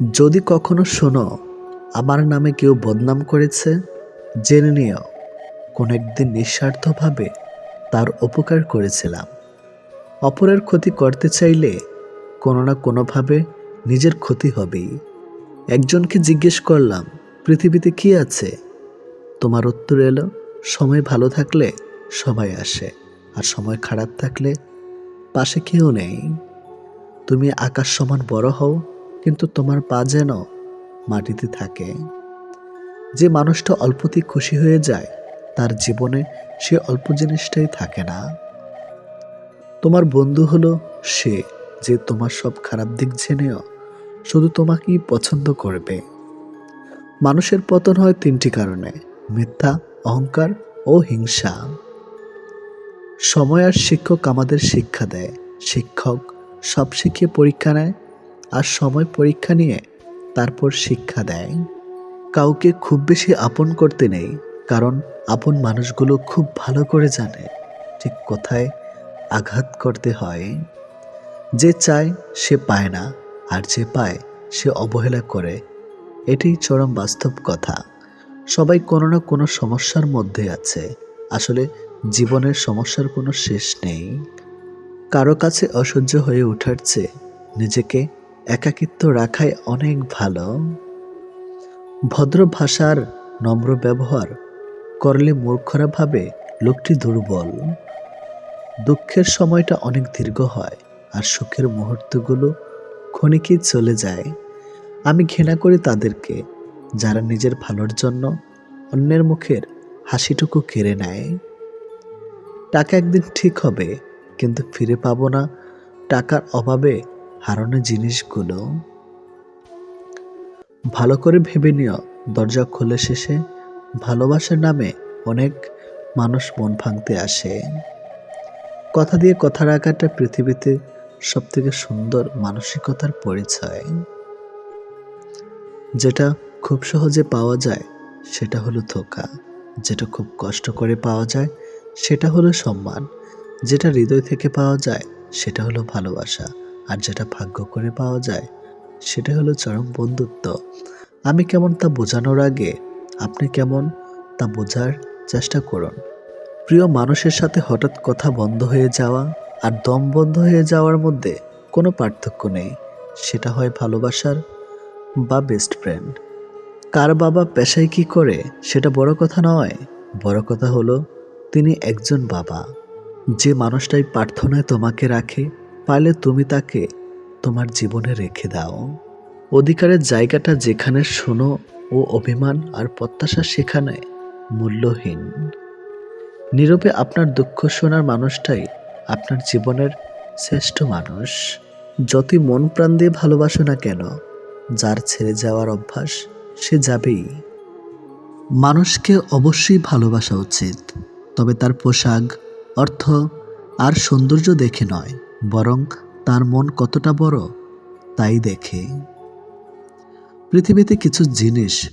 যদি কখনো শোনো, আমার নামে কেউ বদনাম করেছে, জেনে নিও, কোনো একদিন নিঃস্বার্থভাবে তার উপকার করেছিলাম। অপরের ক্ষতি করতে চাইলে কোনো না কোনোভাবে নিজের ক্ষতি হবেই। একজনকে জিজ্ঞেস করলাম, পৃথিবীতে কি আছে? তোমার উত্তর এলো, সময় ভালো থাকলে সবাই আসে, আর সময় খারাপ থাকলে পাশে কেউ নেই। তুমি আকাশ সমান বড় হও কিন্তু তোমার পা যেন মাটিতে থাকে। যে মানুষটা অল্পতেই খুশি হয়ে যায়, তার জীবনে সে অল্প জিনিসটাই থাকে না। তোমার বন্ধু হলো সে যে তোমার সব খারাপ দিক জেনেও শুধু তোমাকেই পছন্দ করবে। মানুষের পতন হয় তিনটি কারণে, মিথ্যা, অহংকার ও হিংসা। সময় আর শিক্ষক আমাদের শিক্ষা দেয়। শিক্ষক সব শিখিয়ে পরীক্ষা নেয় আর সময় পরীক্ষা নিয়ে তারপর শিক্ষা দেয়। কাউকে খুব বেশি আপন করতে নেই, কারণ আপন মানুষগুলো খুব ভালো করে জানে ঠিক কোথায় আঘাত করতে হয়। যে চায় সে পায় না, আর যে পায় সে অবহেলা করে। এটাই চরম বাস্তব কথা। সবাই কোনো না কোনো সমস্যার মধ্যে আছে। আসলে জীবনের সমস্যার কোনো শেষ নেই। কারও কাছে অসহ্য হয়ে ওঠার চেয়ে নিজেকে একাকিত্ব রাখাই অনেক ভালো। ভদ্র ভাষার নম্র ব্যবহার করলে মূর্খরা ভাবে লোকটি দুর্বল। দুঃখের সময়টা অনেক দীর্ঘ হয় আর সুখের মুহূর্তগুলো ক্ষণিকেই চলে যায়। আমি ঘৃণা করি তাদেরকে, যারা নিজের ভালোর জন্য অন্যের মুখের হাসিটুকু কেড়ে নেয়। টাকা একদিন ঠিক হবে, কিন্তু ফিরে পাবো না। টাকার অভাবে হারানো জিনিসগুলো ভালো করে ভেবে নিও। দরজা খুলে শেষে ভালোবাসার নামে অনেক মানুষ মন ভাঙতে আসে। কথা দিয়ে কথা রাখাটা পৃথিবীতে সবথেকে সুন্দর মানসিকতার পরিচয়। যেটা খুব সহজে পাওয়া যায়, সেটা হলো ধোকা। যেটা খুব কষ্ট করে পাওয়া যায়, সেটা হলো সম্মান। যেটা হৃদয় থেকে পাওয়া যায়, সেটা হলো ভালোবাসা। আর যেটা ভাগ্য করে পাওয়া যায়, সেটা হলো চরম বন্ধুত্ব। আমি কেমন তা বোঝানোর আগে আপনি কেমন তা বোঝার চেষ্টা করুন। প্রিয় মানুষের সাথে হঠাৎ কথা বন্ধ হয়ে যাওয়া আর দম বন্ধ হয়ে যাওয়ার মধ্যে কোনো পার্থক্য নেই, সেটা হয় ভালোবাসার বা বেস্ট ফ্রেন্ড কার বাবা পেশায় কি করে, সেটা বড় কথা নয়। বড় কথা হলো, তিনি একজন বাবা। যে মানুষটাই প্রার্থনায় তোমাকে রাখে পারলে তুমি তাকে তোমার জীবনে রেখে দাও। অধিকারের জায়গাটা যেখানে শোনো ও অভিমান আর প্রত্যাশা সেখানে মূল্যহীন। নীরবে আপনার দুঃখ শোনার মানুষটাই আপনার জীবনের শ্রেষ্ঠ মানুষ। যতই মন প্রাণ দিয়ে ভালোবাসো না কেন, যার ছেড়ে যাওয়ার অভ্যাস, সে যাবেই। মানুষকে অবশ্যই ভালোবাসা উচিত, তবে তার পোশাক, অর্থ আর সৌন্দর্য দেখে নয়। বরং তার মন কতটা বড়, তাই দেখে। পৃথিবীতে কিছু জিনিস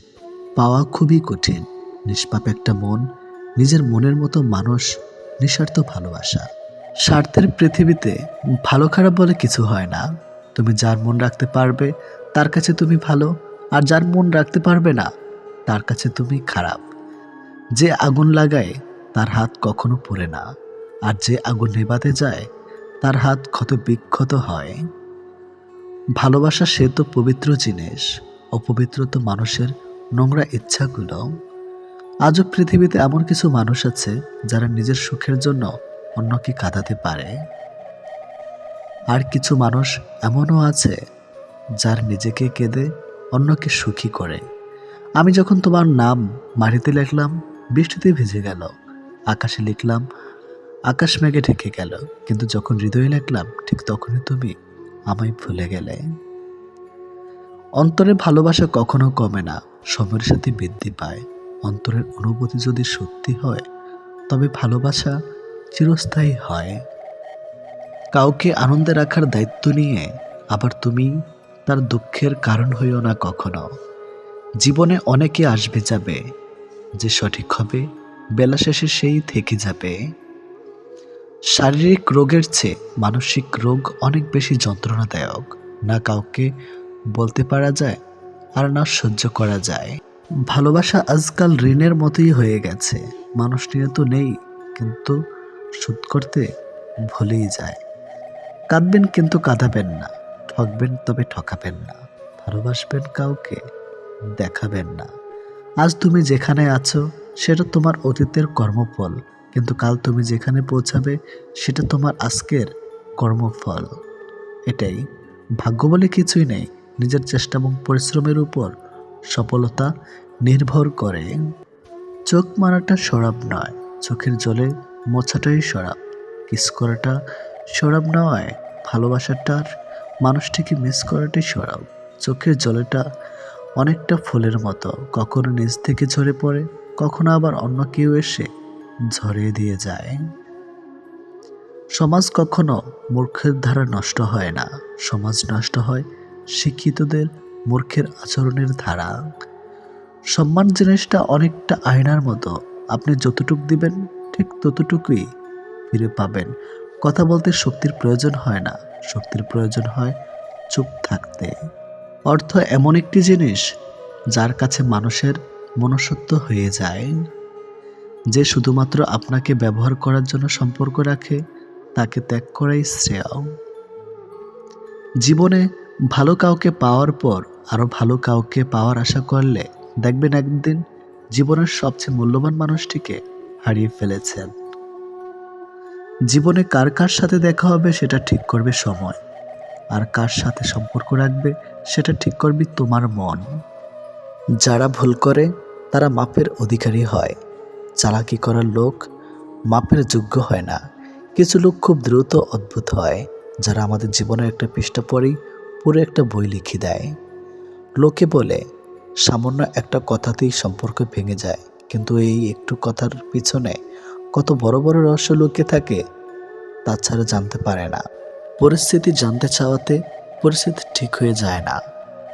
পাওয়া খুবই কঠিন। নিষ্পাপ একটা মন, নিজের মনের মতো মানুষ, নিঃস্বার্থ ভালোবাসা। স্বার্থের পৃথিবীতে ভালো খারাপ বলে কিছু হয় না। তুমি যার মন রাখতে পারবে, তার কাছে তুমি ভালো। আর যার মন রাখতে পারবে না, তার কাছে তুমি খারাপ। যে আগুন লাগায়, তার হাত কখনো পড়ে না। আর যে আগুন নেবাতে যায় তার হাত ক্ষত বিক্ষত হয়। ভালোবাসা সে তো পবিত্র জিনিস, অপবিত্র তো মানুষের নোংরা ইচ্ছাগুলো। আজও পৃথিবীতে এমন কিছু মানুষ আছে যারা নিজের সুখের জন্য অন্যকে কাঁদাতে পারে। আর কিছু মানুষ এমনও আছে যার নিজেকে কেঁদে অন্যকে সুখী করে। আমি যখন তোমার নাম মাটিতে লিখলাম, বৃষ্টিতে ভিজে গেল, আকাশে লিখলাম আকাশ মেঘে ঢেকে গেল, কিন্তু যখন হৃদয়ে লাগলাম, ঠিক তখনই তুমি আমায় ভুলে গেলে। অন্তরে ভালোবাসা কখনো কমে না, সময়ের সাথে বৃদ্ধি পায়। অন্তরের অনুভূতি যদি সত্যি হয়, তবে ভালোবাসা চিরস্থায়ী হয়। কাউকে আনন্দে রাখার দায়িত্ব নিয়ে আবার তুমি তার দুঃখের কারণ হইও না কখনো। জীবনে অনেকে আসবে যাবে, যে সঠিক হবে, বেলা শেষে সেই থেকে যাবে। শারীরিক রোগের চেয়ে মানসিক রোগ অনেক বেশি যন্ত্রণাদায়ক। না কাউকে বলতে পারা যায়, আর না সহ্য করা যায়। ভালোবাসা আজকাল ঋণের মতোই হয়ে গেছে। মানুষ নিয়ে তো নেই, কিন্তু শোধ করতে ভুলেই যায়। কাঁদবেন কিন্তু কাঁদাবেন না, ঠকবেন তবে ঠকাবেন না। ভালোবাসবেন কাউকে, দেখাবেন না। আজ তুমি যেখানে আছো, সেটা তোমার অতীতের কর্মফল। কিন্তু কাল তুমি যেখানে পৌঁছাবে, সেটা তোমার আজকের কর্মফল। এটাই। ভাগ্য বলে কিছুই নেই। নিজের চেষ্টা এবং পরিশ্রমের উপর সফলতা নির্ভর করে। চোখ মারাটা সরাব নয়। চোখের জলে মোছাটাই সরাব। কিস করাটা সরাব নয়। ভালোবাসাটার মানুষটিকে মিস করাটাই সরাব। চোখের জলেটা অনেকটা ফুলের মতো। কখনো নিচ থেকে ঝরে পড়ে, কখনো আবার অন্য কেউ এসে ঝরিয়ে দিয়ে যায়। সমাজ কখনো মূর্খের দ্বারা নষ্ট হয় না। সমাজ নষ্ট হয় শিক্ষিতদের মূর্খের আচরণের ধারা। সম্মান জিনিসটা অনেকটা আয়নার মতো। আপনি যতটুক দিবেন, ঠিক ততটুকুই ফিরে পাবেন। কথা বলতে শক্তির প্রয়োজন হয় না। শক্তির প্রয়োজন হয় চুপ থাকতে। অর্থ এমন একটি জিনিস যার কাছে মানুষের মনুষ্যত্ব হয়ে যায়। যে শুধুমাত্র আপনাকে ব্যবহার করার জন্য সম্পর্ক রাখে, তাকে ত্যাগ করাই শ্রেয়। জীবনে ভালো কাউকে পাওয়ার পর আরও ভালো কাউকে পাওয়ার আশা করলে দেখবেন একদিন জীবনের সবচেয়ে মূল্যবান মানুষটিকে হারিয়ে ফেলেছেন। জীবনে কার কার সাথে দেখা হবে সেটা ঠিক করবে সময়, আর কার সাথে সম্পর্ক রাখবে সেটা ঠিক করবে তোমার মন। যারা ভুল করে, তারা মাপের অধিকারী হয়। চালাকি করার লোক মাপের যোগ্য হয় না। কিছু লোক খুব দ্রুত অদ্ভুত হয়, যারা আমাদের জীবনের একটা পৃষ্ঠা পরেই পুরো একটা বই লিখে দেয়। লোকে বলে, সামান্য একটা কথাতেই সম্পর্ক ভেঙে যায়, কিন্তু এই একটু কথার পিছনে কত বড় বড় রহস্য লুকিয়ে থাকে তাছাড়া জানতে পারে না। পরিস্থিতি জানতে চাওয়াতে পরিস্থিতি ঠিক হয়ে যায় না,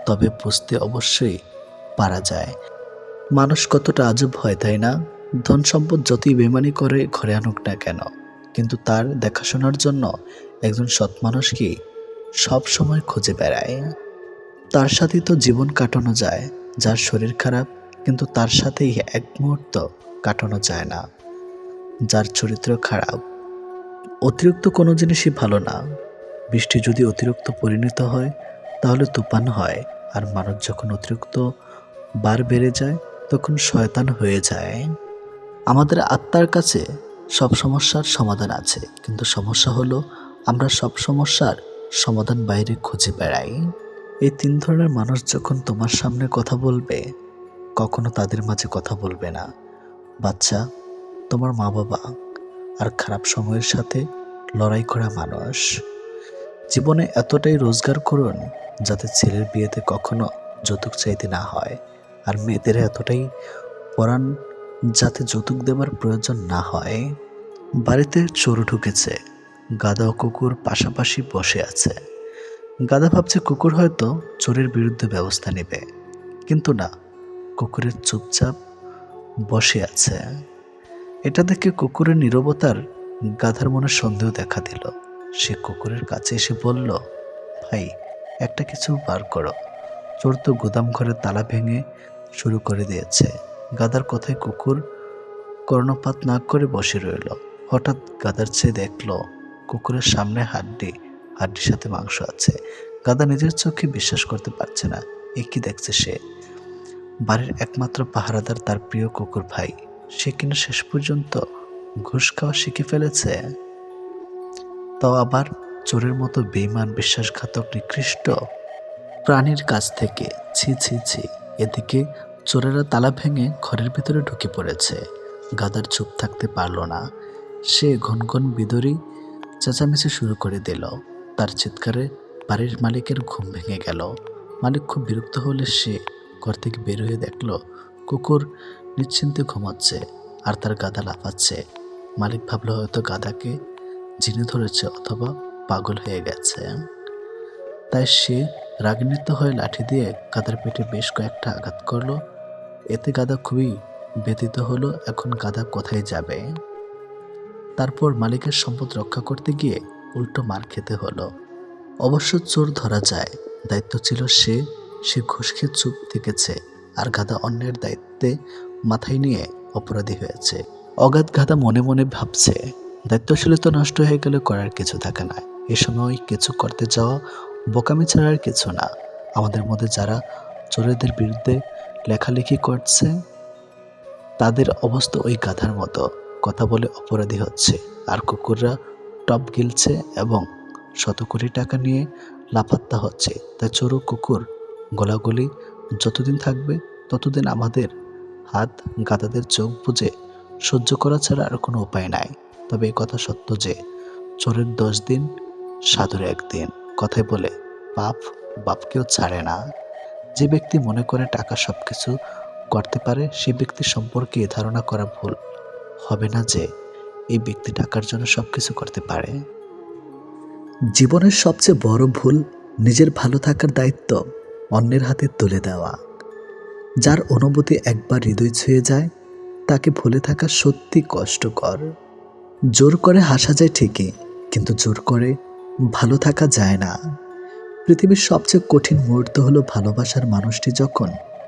তবে বুঝতে অবশ্যই পারা যায়। মানুষ কতটা আজব হয়, তাই না? ধন সম্পদ যতই বেমানি করে, ঘরে আনুক না কেন। কিন্তু তার দেখাশোনার জন্য একজন সৎ মানুষকে সব সময় খুঁজে বেড়ায়? তার সাথে তো জীবন কাটানো যায়, যার শরীর খারাপ, কিন্তু তার সাথেই এক মুহূর্ত কাটানো যায় না। যার চরিত্র খারাপ, অতিরিক্ত কোনো জিনিসই ভালো না। বৃষ্টি যদি অতিরিক্ত পরিণত হয়, তাহলে তুফান হয়, আর মানুষ যখন অতিরিক্ত বার বেড়ে যায়, তখন শয়তান হয়ে যায়। আমাদের আত্মার কাছে সব সমস্যার সমাধান আছে। কিন্তু সমস্যা হলো আমরা সব সমস্যার সমাধান বাইরে খুঁজে বেড়াই। এই তিন ধরনের মানুষ যখন তোমার সামনে কথা বলবে, কখনো তাদের মাঝে কথা বলবে না। বাচ্চা, তোমার মা বাবা আর খারাপ সময়ের সাথে লড়াই করা মানুষ। জীবনে এতটাই রোজগার করুন যাতে ছেলের বিয়েতে কখনো যৌতুক চাইতে না হয়। আর মেয়েদের এতটাই পরাণ যাতে যৌতুক দেওয়ার প্রয়োজন না হয়। বাড়িতে চোর ঢুকেছে। গাদা ও কুকুর পাশাপাশি বসে আছে। গাদা ভাবছে কুকুর হয়তো চোরের বিরুদ্ধে ব্যবস্থা নেবে। কিন্তু না, কুকুরের চুপচাপ বসে আছে। এটা দেখে কুকুরের নীরবতার গাধার মনে সন্দেহ দেখা দিল। সে কুকুরের কাছে এসে বলল, ভাই, একটা কিছু বার করো। চোর তো গুদাম ঘরে তালা ভেঙে শুরু করে দিয়েছে। গাদার কথায় কুকুর কর্ণপাত না করে বসে রইল। হঠাৎ গাদার চেয়ে দেখল, কুকুরের সামনে হাড্ডি, হাড্ডির সাথে মাংস আছে। গাদা নিজের চোখে বিশ্বাস করতে পারছে না, এ কি দেখছে সে? বাড়ির একমাত্র পাহারাদার তার প্রিয় কুকুর ভাই, সে কিনা শেষ পর্যন্ত ঘুষ খাওয়া শিখে ফেলেছে? তাও আবার চোরের মতো বেইমান বিশ্বাসঘাতক, নিকৃষ্ট প্রাণীর কাছ থেকে ছি ছি ছি, এদিকে চোরেরা তালা ভেঙে ঘরের ভিতরে ঢুকে পড়েছে। গাদার চুপ থাকতে পারল না। সে ঘন ঘন বিদরি চেঁচামেচি শুরু করে দিল। তার চিৎকারে বাড়ির মালিকের ঘুম ভেঙে গেল। মালিক খুব বিরক্ত হলে সে ঘর থেকে বের হয়ে দেখল, কুকুর নিশ্চিন্তে ঘুমাচ্ছে আর তার গাদা লাফাচ্ছে। মালিক ভাবলো, হয়তো গাদাকে জিনে ধরেছে অথবা পাগল হয়ে গেছে। তাই সে রাগান্বিত হয়ে লাঠি দিয়ে গাদার পেটে বেশ কয়েকটা আঘাত করল এতে গাদা খুবই ব্যতীত হলো, এখন গাদা কোথায় যাবে? তারপর মালিকের সম্পদ রক্ষা করতে গিয়ে উল্টো মার খেতে হলো। অবশ্য চোর ধরা যায়, দায়িত্ব ছিল সে সে ঘুষ খেয়ে চুপ থেকেছে, আর গাদা অন্যের দায়িত্বে মাথায় নিয়ে অপরাধী হয়েছে। অগাধ গাদা মনে মনে ভাবছে, দায়িত্বশীলতা নষ্ট হয়ে গেলে করার কিছু থাকে না, এ সময় কিছু করতে যাওয়া বোকামি ছাড়ার কিছু না। আমাদের মধ্যে যারা চোরেদের বিরুদ্ধে লেখালেখি করছে, তাদের অবস্থা ওই গাধার মতো। কথা বলে অপরাধী হচ্ছে। আর কুকুররা টপ গিলছে এবং শত কোটি টাকা নিয়ে লাফাত্তা হচ্ছে। তাই চোর কুকুর গোলাগুলি যতদিন থাকবে, ততদিন আমাদের হাত গাদাদের চোখ বুঝে সহ্য করা ছাড়া আর কোনো উপায় নাই। তবে এই কথা সত্য যে, চোরের দশ দিন, সাধুর একদিন। কথায় বলে, পাপ বাপকেও ছাড়ে না। যে ব্যক্তি মনে করে টাকা সব কিছু করতে পারে, সে ব্যক্তি সম্পর্কে এ ধারণা করা ভুল। হবে না যে এই ব্যক্তি টাকার জন্য সব কিছু করতে পারে। জীবনের সবচেয়ে বড় ভুল নিজের ভালো থাকার দায়িত্ব অন্যের হাতে তুলে দেওয়া। যার অনুভূতি একবার হৃদয় ছুঁয়ে যায়, তাকে ভুলে থাকা সত্যি কষ্টকর। জোর করে হাসা যায় ঠিকই, কিন্তু জোর করে ভালো থাকা যায় না। পৃথিবীর সবচেয়ে কঠিন মুহূর্ত হলো ভালোবাসার মানুষটি যখন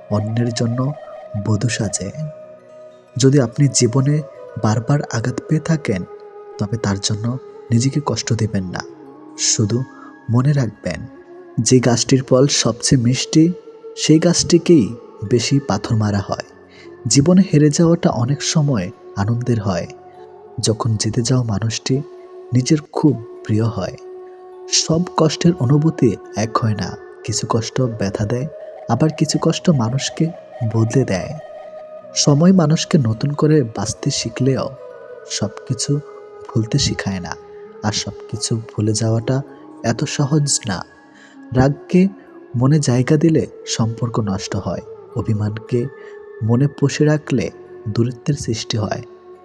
অন্যের জন্য বধূ সাজে। যদি আপনি জীবনে বারবার আঘাত পেয়ে থাকেন, তবে তার জন্য নিজেকে কষ্ট দেবেন না। শুধু মনে রাখবেন, যে গাছটির ফল সবচেয়ে মিষ্টি, সেই গাছটিকেই বেশি পাথর মারা হয়। জীবনে হেরে যাওয়াটা অনেক সময় আনন্দের হয়। যখন জিতে যাওয়া মানুষটি নিজের খুব প্রিয় হয়। সব কষ্টের অনুভূতি এক হয় না। কিছু কষ্ট ব্যথা দেয়, আবার কিছু কষ্ট মানুষকে বদলে দেয়। সময় মানুষকে নতুন করে বাঁচতে শিখলেও সব কিছু ভুলতে শেখায় না, আর সব কিছু ভুলে যাওয়াটা এত সহজ না। রাগকে মনে জায়গা দিলে সম্পর্ক নষ্ট হয়, অভিমানকে মনে পুষে রাখলে দূরত্বের সৃষ্টি হয়।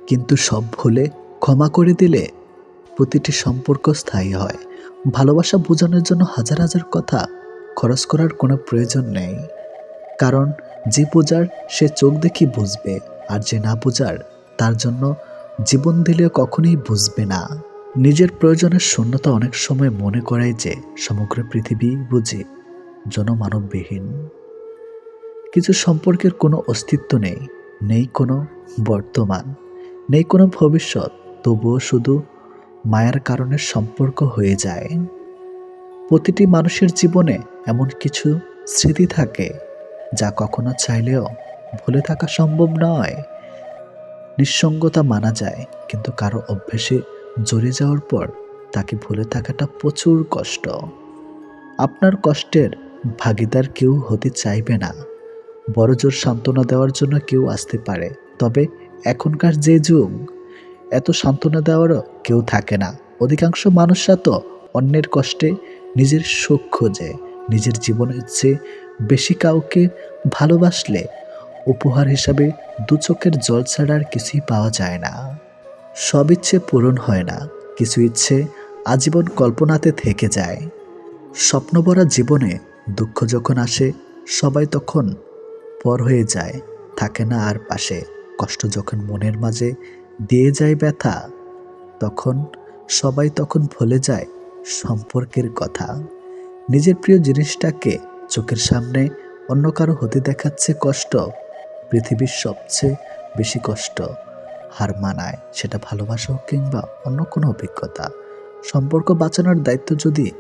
কিন্তু সব ভুলে ক্ষমা করে দিলে প্রতিটি সম্পর্ক স্থায়ী হয়। ভালোবাসা বোঝানোর জন্য হাজার হাজার কথা খরচ করার কোনো প্রয়োজন নেই। কারণ যে বোঝার সে চোখ দেখি বুঝবে আর যে না বোঝার, তার জন্য জীবন দিলেও কখনোই বুঝবে না। নিজের প্রয়োজনের শূন্যতা অনেক সময় মনে করায় যে সমগ্র পৃথিবী বুঝে, জনমানববিহীন। কিছু সম্পর্কের কোনো অস্তিত্ব নেই নেই কোনো বর্তমান, নেই কোনো ভবিষ্যৎ, তবুও শুধু মায়ার কারণে সম্পর্ক হয়ে যায়। প্রতিটি মানুষের জীবনে এমন কিছু স্মৃতি থাকে, যা কখনো চাইলেও ভুলে থাকা সম্ভব নয়। নিঃসঙ্গতা মানা যায়, কিন্তু কারও অভ্যেসে জড়িয়ে যাওয়ার পর তাকে ভুলে থাকাটা প্রচুর কষ্ট। আপনার কষ্টের ভাগিদার কেউ হতে চাইবে না। বড় জোর সান্ত্বনা দেওয়ার জন্য কেউ আসতে পারে, তবে এখনকার যে যুগ এত সান্ত্বনা দেওয়ারও কেউ থাকে না। অধিকাংশ মানুষরা তো অন্যের কষ্টে নিজের সুখ খোঁজে, নিজের জীবনের চেয়ে বেশি কাউকে ভালোবাসলে উপহার হিসাবে দু চোখের জল ছাড়া আর কিছুই পাওয়া যায় না। সব ইচ্ছে পূরণ হয় না, কিছু ইচ্ছে আজীবন কল্পনাতে থেকে যায়। স্বপ্নভরা জীবনে দুঃখ যখন আসে, সবাই তখন পর হয়ে যায়, থাকে না আর পাশে। কষ্ট যখন মনের মাঝে দিয়ে যায় ব্যথা, তখন সবাই তখন ভুলে যায় সম্পর্কের কথা। নিজের প্রিয় জিনিসটাকে চোখের সামনে অন্য কারও হতে দেখাচ্ছে কষ্ট, পৃথিবীর সবচেয়ে বেশি কষ্ট। হার মানায়, সেটা ভালোবাসা হোক কিংবা অন্য কোনো অভিজ্ঞতা। সম্পর্ক বাঁচানোর দায়িত্ব যদি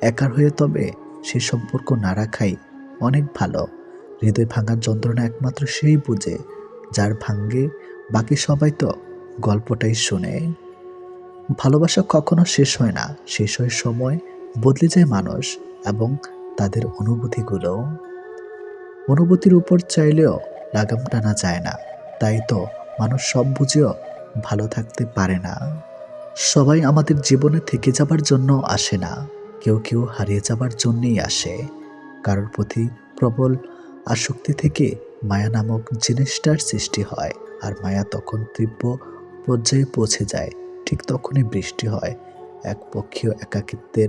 একার হয়ে, তবে সে সম্পর্ক না রাখাই অনেক ভালো। হৃদয় ভাঙার যন্ত্রণা একমাত্র সেই বুঝে, যার ভাঙ্গে বাকি সবাই তো গল্পটাই শোনে। ভালোবাসা কখনো শেষ হয় না, শেষ হয় সময়, বদলে যায় মানুষ এবং তাদের অনুভূতিগুলো। অনুভূতির উপর চাইলেও লাগাম টানা যায় না, তাই তো মানুষ সব বুঝেও ভালো থাকতে পারে না। সবাই আমাদের জীবনে থেকে যাবার জন্য আসে না, কেউ কেউ হারিয়ে যাবার জন্যেই আসে। কারোর প্রতি প্রবল আসক্তি থেকে মায়া নামক জিনিসটার সৃষ্টি হয়, আর মায়া তখন তীব্র পর্যায়ে পৌঁছে যায়। ঠিক তখনই বৃষ্টি হয়। এক পক্ষীয় একাকিত্বের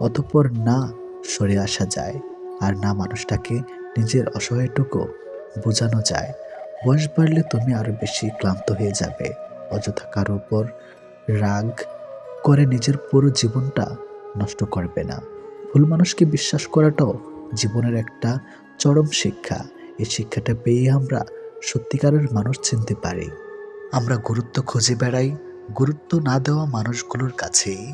অতপর না সরে আসা যায় আর না মানুষটাকে নিজের অসহায়টুকু বোঝানো যায়। বয়স বাড়লে তুমি আরও বেশি ক্লান্ত হয়ে যাবে। অযথা কারও উপর রাগ করে নিজের পুরো জীবনটা নষ্ট করবে না। ভুল মানুষকে বিশ্বাস করাটাও জীবনের একটা চরম শিক্ষা। এই শিক্ষাটা পেয়ে আমরা সত্যিকারের মানুষ চিনতে পারি। আমরা গুরুত্ব খুঁজে বেড়াই গুরুত্ব না দেওয়া মানুষগুলোর কাছেই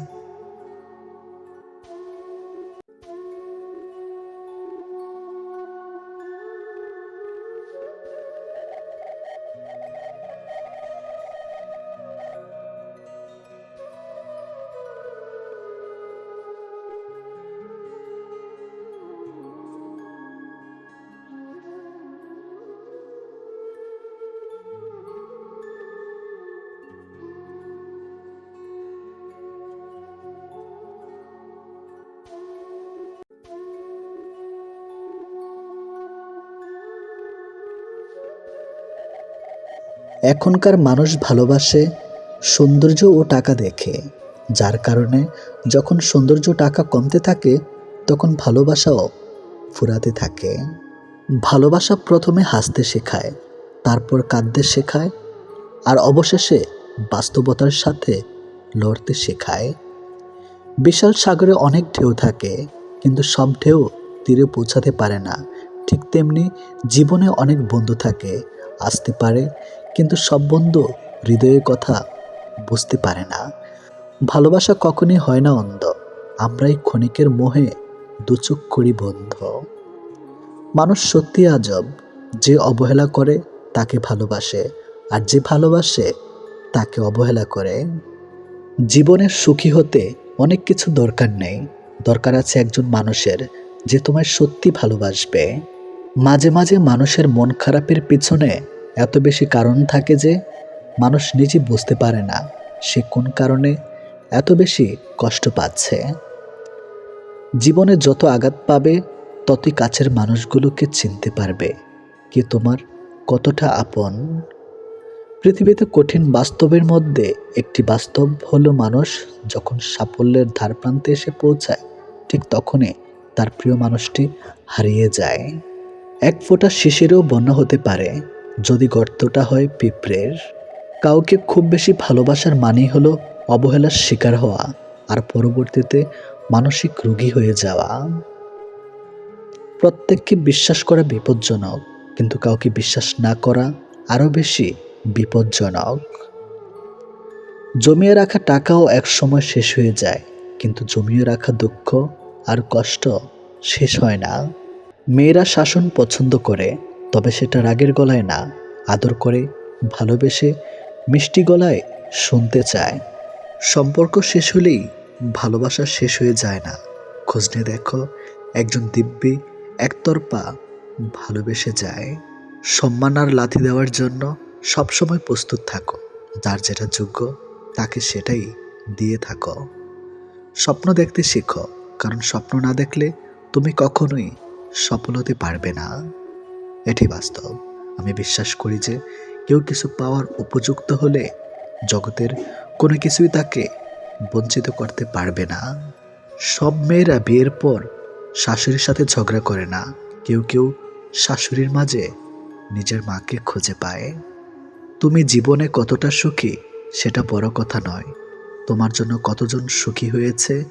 এখনকার মানুষ ভালোবাসে সৌন্দর্য ও টাকা দেখে। যার কারণে যখন সৌন্দর্য টাকা কমতে থাকে, তখন ভালোবাসাও ফুরাতে থাকে। ভালোবাসা প্রথমে হাসতে শেখায়, তারপর কাঁদতে শেখায়, আর অবশেষে বাস্তবতার সাথে লড়তে শেখায়। বিশাল সাগরে অনেক ঢেউ থাকে, কিন্তু সব ঢেউ তীরে পৌঁছাতে পারে না। ঠিক তেমনি জীবনে অনেক বন্ধু থাকে, আসতে পারে কিন্তু সব বন্ধু হৃদয়ের কথা বুঝতে পারে না। ভালোবাসা কখনই হয় না অন্ধ। আমরাই ক্ষণিকের মোহে দুচোখ করি বন্ধ। মানুষ সত্যি আজব। যে অবহেলা করে, তাকে ভালোবাসে। আর যে ভালোবাসে, তাকে অবহেলা করে। জীবনের সুখী হতে অনেক কিছু দরকার নেই। দরকার আছে একজন মানুষের যে তোমায় সত্যি ভালোবাসবে। মাঝে মাঝে মানুষের মন খারাপের পিছনে এত বেশি কারণ থাকে যে মানুষ নিজে বুঝতে পারে না সে কোন কারণে এত বেশি কষ্ট পাচ্ছে। জীবনে যত আঘাত পাবে, ততই কাছের মানুষগুলোকে চিনতে পারবে কে তোমার কতটা আপন। পৃথিবীতে কঠিন বাস্তবের মধ্যে একটি বাস্তব হলো মানুষ যখন সাফল্যের ধার প্রান্তে এসে পৌঁছায়, ঠিক তখনই তার প্রিয় মানুষটি হারিয়ে যায়। এক ফোঁটা শিশিরও বন্যা হতে পারে যদি গর্তটা হয় পিঁপড়ের, কাউকে খুব বেশি ভালোবাসার মানেই হলো অবহেলার শিকার হওয়া আর পরবর্তীতে মানসিক রোগী হয়ে যাওয়া। প্রত্যেককে বিশ্বাস করা বিপজ্জনক, কিন্তু কাউকে বিশ্বাস না করা আরও বেশি বিপজ্জনক। জমিয়ে রাখা টাকাও এক সময় শেষ হয়ে যায়, কিন্তু জমিয়ে রাখা দুঃখ আর কষ্ট শেষ হয় না। মেয়েরা শাসন পছন্দ করে তবে সেটা রাগের গলায় না, আদর করে, ভালোবেসে, মিষ্টি গলায় শুনতে চায়। সম্পর্ক শেষ হলেই ভালোবাসা শেষ হয়ে যায় না। খোঁজ নিয়ে দেখো, একজন দিব্যি, একতরফা ভালোবেসে যায়। সম্মান আর লাথি দেওয়ার জন্য সবসময় প্রস্তুত থাকো। যার যেটা যোগ্য, তাকে সেটাই দিয়ে থাকো। স্বপ্ন দেখতে শেখো, কারণ স্বপ্ন না দেখলে তুমি কখনোই সফল হতে পারবে না। এটি বাস্তব। আমি বিশ্বাস করি যে কেউ কিছু পাওয়ার উপযুক্ত হলে জগতের কোনো কিছুই তাকে বঞ্চিত করতে পারবে না। সব মেয়েরা বিয়ের পর শাশুড়ির সাথে ঝগড়া করে না। কেউ কেউ শাশুড়ির মাঝে নিজের মাকে খুঁজে পায়। তুমি জীবনে কতটা সুখী সেটা বড় কথা নয়। তোমার জন্য কতজন সুখী হয়েছে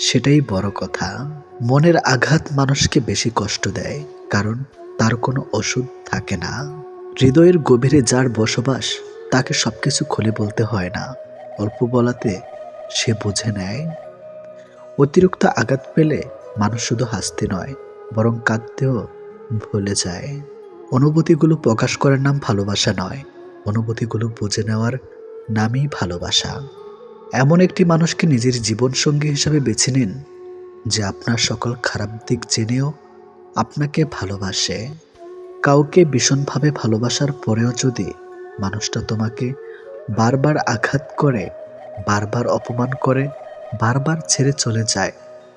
সেটাই বড় কথা। মনের আঘাত মানুষকে বেশি কষ্ট দেয়। কারণ তার কোনো ওষুধ থাকে না। হৃদয়ের গভীরে যার বসবাস, তাকে সব কিছু খুলে বলতে হয় না। অল্প বলাতে সে বুঝে নেয়। অতিরিক্ত আঘাত পেলে মানুষ শুধু হাসতে নয়, বরং কাঁদতেও ভুলে যায়। অনুভূতিগুলো প্রকাশ করার নাম ভালোবাসা নয়। অনুভূতিগুলো বুঝে নেওয়ার নামই ভালোবাসা। এমন একটি মানুষকে নিজের জীবনসঙ্গী হিসাবে বেছে নিন, যে আপনার সকল খারাপ দিক জেনেও আপনাকে ভালোবাসে। কাউকে ভীষণভাবে ভালোবাসার পরেও যদি মানুষটা তোমাকে বারবার আঘাত করে, বারবার অপমান করে, বারবার ছেড়ে চলে যায়,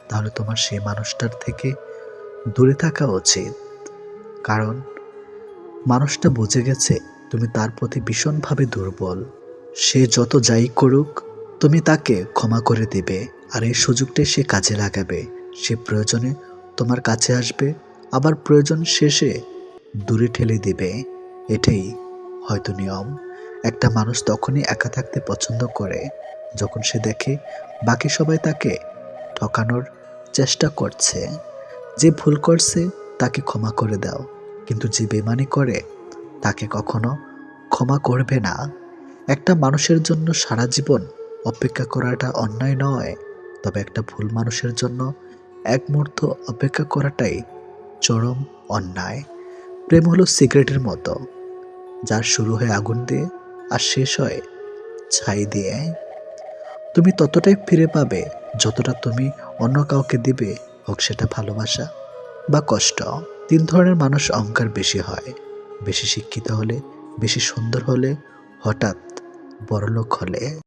তাহলে তোমার সেই মানুষটার থেকে দূরে থাকা উচিত। কারণ মানুষটা বুঝে গেছে তুমি তার প্রতি ভীষণভাবে দুর্বল। সে যত যাই করুক, তুমি তাকে ক্ষমা করে দেবে আর এই সুযোগটাই সে কাজে লাগাবে। সে প্রয়োজনে তোমার কাছে আসবে আবার প্রয়োজন শেষে দূরে ঠেলে দেবে। এটাই হয়তো নিয়ম। একটা মানুষ তখনই একা থাকতে পছন্দ করে যখন সে দেখে বাকি সবাই তাকে ঠকানোর চেষ্টা করছে। যে ভুল করছে তাকে ক্ষমা করে দাও, কিন্তু যে বেমানি করে তাকে কখনো ক্ষমা করবে না। একটা মানুষের জন্য সারা জীবন অপেক্ষা করাটা অন্যায় নয়, তবে একটা ভুল মানুষের জন্য এক মুহূর্ত অপেক্ষা করাটাই চরম অন্যায়। প্রেম হলো সিগারেটের মতো, যার শুরু হয় আগুন দিয়ে আর শেষ হয় ছাই দিয়ে। তুমি ততটাই ফিরে পাবে যতটা তুমি অন্য কাউকে দিবে, হোক সেটা ভালোবাসা বা কষ্ট। তিন ধরনের মানুষ অহংকার বেশি হয়। বেশি শিক্ষিত হলে, বেশি সুন্দর হলে হঠাৎ বড়লোক হলে।